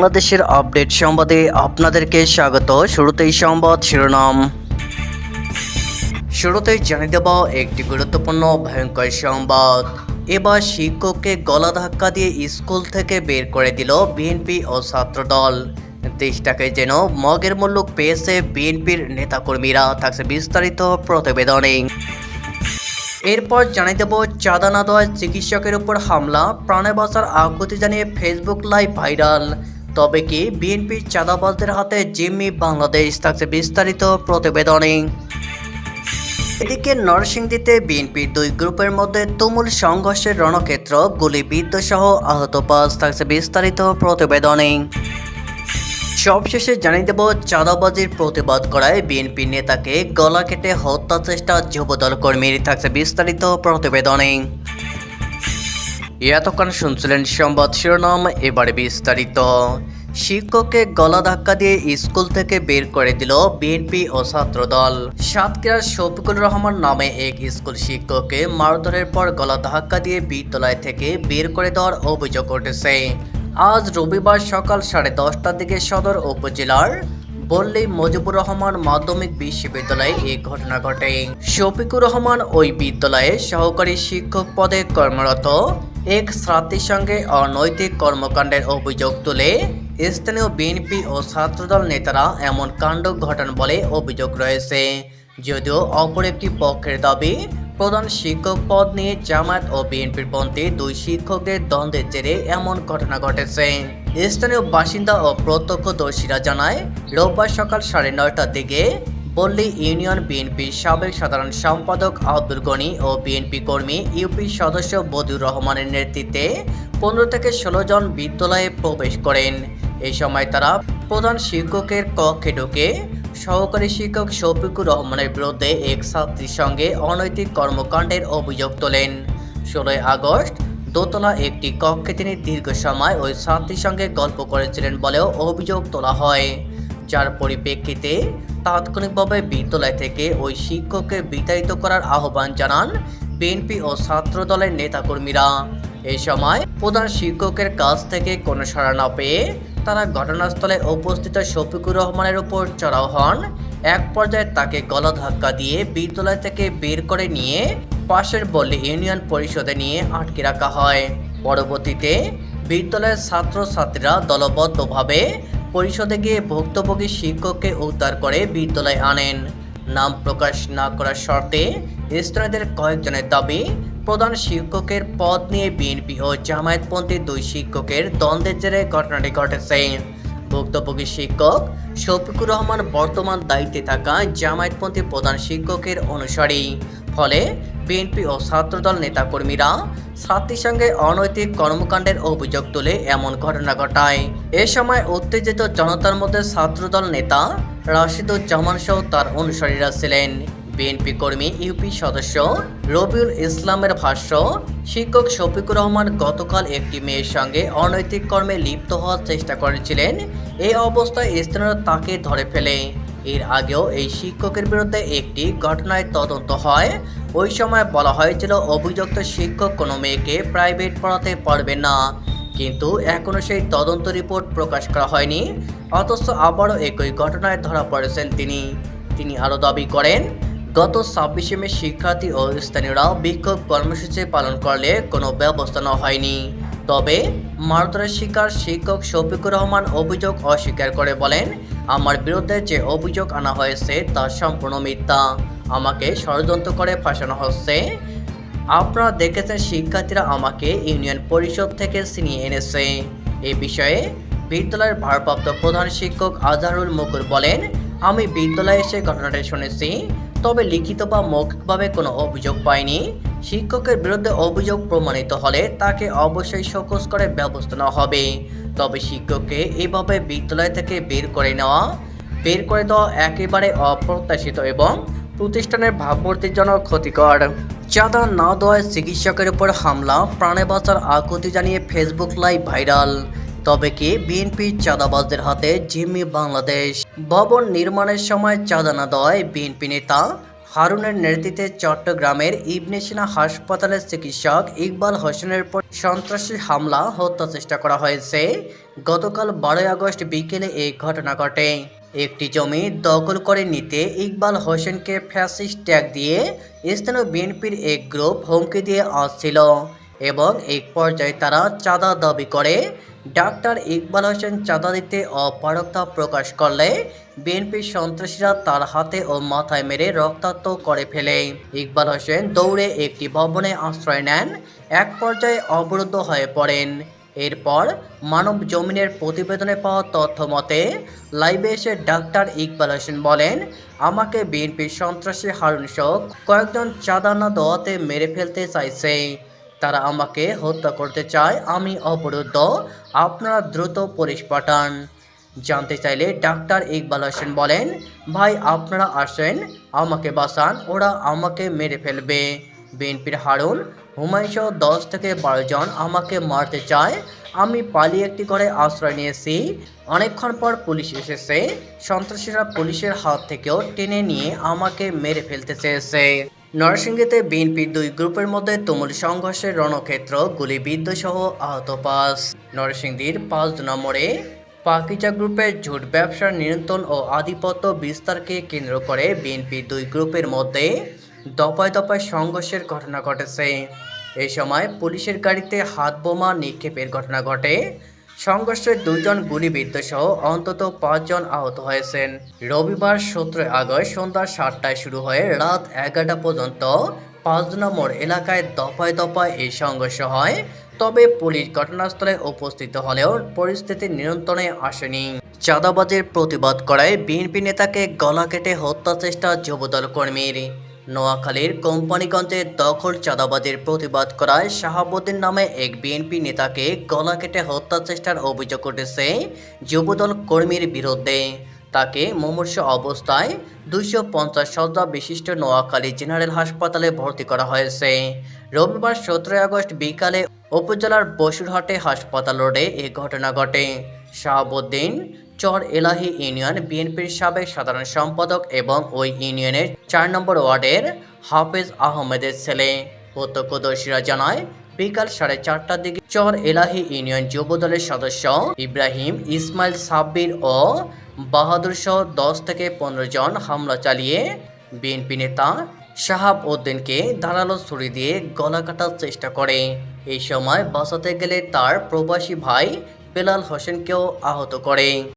বাংলাদেশের আপডেট সংবাদে আপনাদেরকে স্বাগত। শুরুতেই সংবাদ শিরোনাম। শুরুতেই জানিয়ে দেব একটি গুরুত্বপূর্ণ ভয়ঙ্কর সংবাদ। এবার শিক্ষককে গলা ধাক্কা দিয়ে স্কুল থেকে বের করে দিল বিএনপি ও ছাত্রদল। দেশটাকে যেন মগের মূল্য পেয়েছে বিএনপির নেতাকর্মীরা, থাকছে বিস্তারিত প্রতিবেদনে। এরপর জানিয়ে দেব চাঁদা না দেওয়ায় চিকিৎসকের উপর হামলা, প্রাণে বাঁচার আকুতি জানিয়ে ফেসবুক লাইভ ভাইরাল। তবে কি বিএনপির চাঁদাবাজদের হাতে জিম্মি বাংলাদেশ থাকছে বিস্তারিত প্রতিবেদনে। এদিকে নরসিংদীতে বিএনপির দুই গ্রুপের মধ্যে তুমুল সংঘর্ষের রণক্ষেত্র, গুলিবিদ্ধ সহ আহত পাঁচ থাকছে বিস্তারিত প্রতিবেদনে। সবশেষে জানিয়ে দেব, চাঁদাবাজির প্রতিবাদ করায় বিএনপি নেতাকে গলা কেটে হত্যা চেষ্টা যুবদল কর্মীর থাকছে বিস্তারিত প্রতিবেদনে। এতক্ষণ শুনছিলেন সংবাদ শিরোনাম, এবারে বিস্তারিত। শিক্ষককে গলা ধাক্কা দিয়ে স্কুল থেকে বের করে দিল বিএনপি ও ছাত্রদল। সাতক্ষীরার শফিকুল রহমান নামে এক স্কুল শিক্ষককে মারধরের পর গলা ধাক্কা দিয়ে বিদ্যালয় থেকে বের করে দেওয়ার অভিযোগ উঠেছে। আজ রবিবার সকাল সাড়ে দশটার দিকে সদর উপজেলার বললেই মজিবুর রহমান মাধ্যমিক বিশ্ববিদ্যালয়ে এই ঘটনা ঘটে। শফিকুর রহমান ওই বিদ্যালয়ে সহকারী শিক্ষক পদে কর্মরত। এক ছাত্রীর সঙ্গে অনৈতিক কর্মকাণ্ডের অভিযোগ তুলে স্থানীয় বিএনপি ও ছাত্রদল নেতারা এমন কাণ্ড ঘটান বলে অভিযোগ রয়েছে। যদিও অপর একটি পক্ষের দাবি, প্রধান শিক্ষক পদ নিয়ে জামায়াত ও বিএনপির পন্থী দুই শিক্ষকদের দ্বন্দ্বের জেরে এমন ঘটনা ঘটেছে। স্থানীয় বাসিন্দা ও প্রত্যক্ষদর্শীরা জানায়, রোববার সকাল সাড়ে নয়টার দিকে পল্লী ইউনিয়ন বিএনপির সাবেক সাধারণ সম্পাদক আব্দুল গনি ও বিএনপি কর্মী ইউপি সদস্য বদিউর রহমানের নেতৃত্বে পনেরো থেকে ষোলো জন বিদ্যালয়ে প্রবেশ করেন। এই সময় তারা প্রধান শিক্ষকের কক্ষে ঢুকে সহকারী শিক্ষক শফিকুর রহমানের বিরুদ্ধে এক ছাত্রীর সঙ্গে অনৈতিক কর্মকাণ্ডের অভিযোগ তোলেন। ষোলোই আগস্ট, দোতলা একটি কক্ষে তিনি দীর্ঘ সময় ওই ছাত্রীর সঙ্গে গল্প করেছিলেন বলেও অভিযোগ তোলা হয়। যার পরিপ্রেক্ষিতে তাৎক্ষণিকভাবে বিদ্যালয় থেকে ওই শিক্ষককে বিতাড়িত করার আহ্বান জানান বিএনপি ও ছাত্র দলের নেতাকর্মীরা। এ সময় প্রধান শিক্ষকের কাছ থেকে কোনো সাড়া না পেয়ে তারা ঘটনাস্থলে উপস্থিত শফিকুর রহমানের উপর চড়াও হন। এক পর্যায়ে তাকে গলা ধাক্কা দিয়ে বিদ্যালয় থেকে বের করে নিয়ে পাশের বল্লী ইউনিয়ন পরিষদে নিয়ে আটকে রাখা হয়। পরবর্তীতে বিদ্যালয়ের ছাত্রছাত্রীরা দলবদ্ধভাবে পরিষদে গিয়ে ভুক্তভোগী শিক্ষককে উদ্ধার করে বিদ্যালয়ে আনেন। নাম প্রকাশ না করার শর্তে স্থানীয়দের কয়েকজনের দাবি প্রধান শিক্ষকের পদ নিয়ে বিএনপি ও জামায়াতপন্থী দুই শিক্ষকের দ্বন্দ্বের জেরে ঘটনাটি ঘটেছে। ভুক্তভোগী শিক্ষক শফিকুর রহমান বর্তমান দায়িত্বে থাকা জামায়াতপন্থী প্রধান শিক্ষকের অনুসারী। ফলে বিএনপি ও ছাত্রদল নেতাকর্মীরা ছাত্রীর সঙ্গে অনৈতিক কর্মকাণ্ডের অভিযোগ তুলে এমন ঘটনা ঘটায়। এ সময় উত্তেজিত জনতার মধ্যে ছাত্রদল নেতা রাশিদুজ্জামান সহ তার অনুসারীরা ছিলেন। বিএনপি কর্মী, ইউপি সদস্য রবিউল ইসলামের ভাষ্য, শিক্ষক শফিকুর রহমান গতকাল একটি মেয়ের সঙ্গে অনৈতিক কর্মে লিপ্ত হওয়ার চেষ্টা করেছিলেন। এই অবস্থায় স্থানীয় তাকে ধরে ফেলে। এর আগেও এই শিক্ষকের বিরুদ্ধে একটি ঘটনায় তদন্ত হয়। ওই সময় বলা হয়েছিল, অভিযুক্ত শিক্ষক কোনো মেয়েকে প্রাইভেট পড়াতে পারবে না। কিন্তু এখনও সেই তদন্ত রিপোর্ট প্রকাশ করা হয়নি। অথচ আবারও একই ঘটনায় ধরা পড়েছেন তিনি। তিনি আরও দাবি করেন গত ছাব্বিশে মে শিক্ষার্থী ও স্থানীয়রা বিক্ষোভ কর্মসূচি পালন করলে কোনো ব্যবস্থা নেওয়া হয়নি। তবে মারধরের শিকার শিক্ষক শফিকুর রহমান অভিযোগ অস্বীকার করে বলেন, আমার বিরুদ্ধে যে অভিযোগ আনা হয়েছে তা সম্পূর্ণ মিথ্যা। আমাকে ষড়যন্ত্র করে ফাঁসানো হচ্ছে। আপনারা দেখেছেন শিক্ষার্থীরা আমাকে ইউনিয়ন পরিষদ থেকে ছিনিয়ে এনেছে। এ বিষয়ে বিদ্যালয়ের ভারপ্রাপ্ত প্রধান শিক্ষক আজহারুল মুকুর বলেন, আমি বিদ্যালয়ে এসে ঘটনাটি শুনেছি। তবে লিখিত বা মৌখিকভাবে কোনো অভিযোগ পায়নি। শিক্ষকের বিরুদ্ধে অভিযোগ প্রমাণিত হলে তাকে অবশ্যই শোকজ করে ব্যবস্থা নেওয়া হবে। তবে শিক্ষককে এভাবে বিদ্যালয় থেকে বের করে নেওয়া, বের করে দেওয়া একেবারে অপ্রত্যাশিত এবং প্রতিষ্ঠানের ভাবমূর্তির জন্য ক্ষতিকর। চাঁদা না দেওয়ায় চিকিৎসকের উপর হামলা, প্রাণে বাঁচার আকুতি জানিয়ে ফেসবুক লাইভ ভাইরাল। তবে কি বিএনপির চাঁদাবাজদের হাতে জিম্মি বাংলাদেশ? ভবন নির্মাণের সময় চাঁদা না দেওয়ায় বিএনপি নেতা হারুনের নেতৃত্বে চট্টগ্রামের ইবনে সিনা হাসপাতালের চিকিৎসক ইকবাল হোসেনের পর সন্ত্রাসী হামলা হত্যা চেষ্টা করা হয়েছে। গতকাল বারোই আগস্ট বিকেলে এই ঘটনা ঘটে। একটি জমি দখল করে নিতে ইকবাল হোসেনকে ফ্যাসিস্ট ট্যাগ দিয়ে স্থানীয় বিএনপির এক গ্রুপ হুমকি দিয়ে আসছিল এবং এক পর্যায়ে তারা চাঁদা দাবি করে ডাক্তার ইকবাল হোসেন চাঁদা দিতে অপারগতা প্রকাশ করলে বিএনপির সন্ত্রাসীরা তার হাতে ও মাথায় মেরে রক্তাক্ত করে ফেলে। ইকবাল হোসেন দৌড়ে একটি ভবনে আশ্রয় নেন, এক পর্যায়ে অবরুদ্ধ হয়ে পড়েন। এরপর মানব জমিনের প্রতিবেদনে পাওয়া তথ্য মতে, লাইভে এসে ডাক্তার ইকবাল হোসেন বলেন, আমাকে বিএনপির সন্ত্রাসী হারুন শোক কয়েকজন চাঁদা না দেওয়াতে মেরে ফেলতে চাইছে। তারা আমাকে হত্যা করতে চায়, আমি অবরুদ্ধ। আপনারা দ্রুত পুলিশ পাঠান। জানতে চাইলে ডাক্তার ইকবাল হোসেন বলেন, ভাই, আপনারা আসেন, আমাকে বাঁচান, ওরা আমাকে মেরে ফেলবে। বিএনপির হারুন হুমায়ুসহ দশ থেকে বারো জন আমাকে মারতে চায়। আমি পালিয়ে একটি করে আশ্রয় নিয়েছি। অনেকক্ষণ পর পুলিশ এসেছে। সন্ত্রাসীরা পুলিশের হাত থেকেও টেনে নিয়ে আমাকে মেরে ফেলতে চেয়েছে। নরসিংদীতে বিএনপির দুই গ্রুপের মধ্যে তুমুল সংঘর্ষের রণক্ষেত্র গুলিবিদ্ধ সহ আহত পাঁচ। নরসিংদীর পাঁচ নম্বরে পাকিজা গ্রুপের ঝুট ব্যবসার নিয়ন্ত্রণ ও আধিপত্য বিস্তারকে কেন্দ্র করে বিএনপি দুই গ্রুপের মধ্যে দফায় দফায় সংঘর্ষের ঘটনা ঘটেছে। এ সময় পুলিশের গাড়িতে হাত বোমা নিক্ষেপের ঘটনা ঘটে। সংঘর্ষে দুজন গুলিবিদ্ধ সহ অন্তত পাঁচজন আহত হয়েছেন। রবিবার সতেরোই আগস্ট সন্ধ্যা সাতটায় শুরু হয়ে রাত এগারোটা পর্যন্ত পাঁচ নম্বর এলাকায় দফায় দফায় এই সংঘর্ষ হয়। তবে পুলিশ ঘটনাস্থলে উপস্থিত হলেও পরিস্থিতি নিয়ন্ত্রণে আসেনি। চাঁদাবাজের প্রতিবাদ করায় বিএনপি নেতাকে গলা কেটে হত্যা চেষ্টা যুবদল কর্মীর। নোয়াখালীর কোম্পানিগঞ্জে দখল চাঁদাবাজের প্রতিবাদ করায় শাহাবুদ্দিন নামে এক বিএনপি নেতাকে গলা কেটে হত্যা চেষ্টার অভিযোগ উঠেছে যুবদল কর্মীর বিরুদ্ধে। তাকে মুমূর্ষ অবস্থায় দুইশো পঞ্চাশ শয্যা বিশিষ্ট নোয়াখালী জেনারেল হাসপাতালে ভর্তি করা হয়েছে। রবিবার সতেরোই আগস্ট বিকালে উপজেলার বসুরহাটে হাসপাতাল রোডে এ ঘটনা ঘটে। শাহাবুদ্দিন চর এলাহি ইউনিয়ন বিএনপির সাবেক সাধারণ সম্পাদক এবং ওই ইউনিয়নের চার নম্বর ওয়ার্ডের হাফেজ আহমেদের ছেলে। প্রত্যক্ষদর্শীরা জানায়, বিকাল সাড়ে চারটার দিকে চর এলাহি ইউনিয়ন যুব দলের সদস্য ইব্রাহিম ইসমাইল সাব্বির ও বাহাদুর সহ দশ থেকে পনেরো জন হামলা চালিয়ে বিএনপি নেতা শাহাব উদ্দিনকে ধারালো ছুরি দিয়ে গলা কাটার চেষ্টা করে। এই সময় বাঁচাতে গেলে তার প্রবাসী ভাই বেলাল হোসেনকেও আহত করে।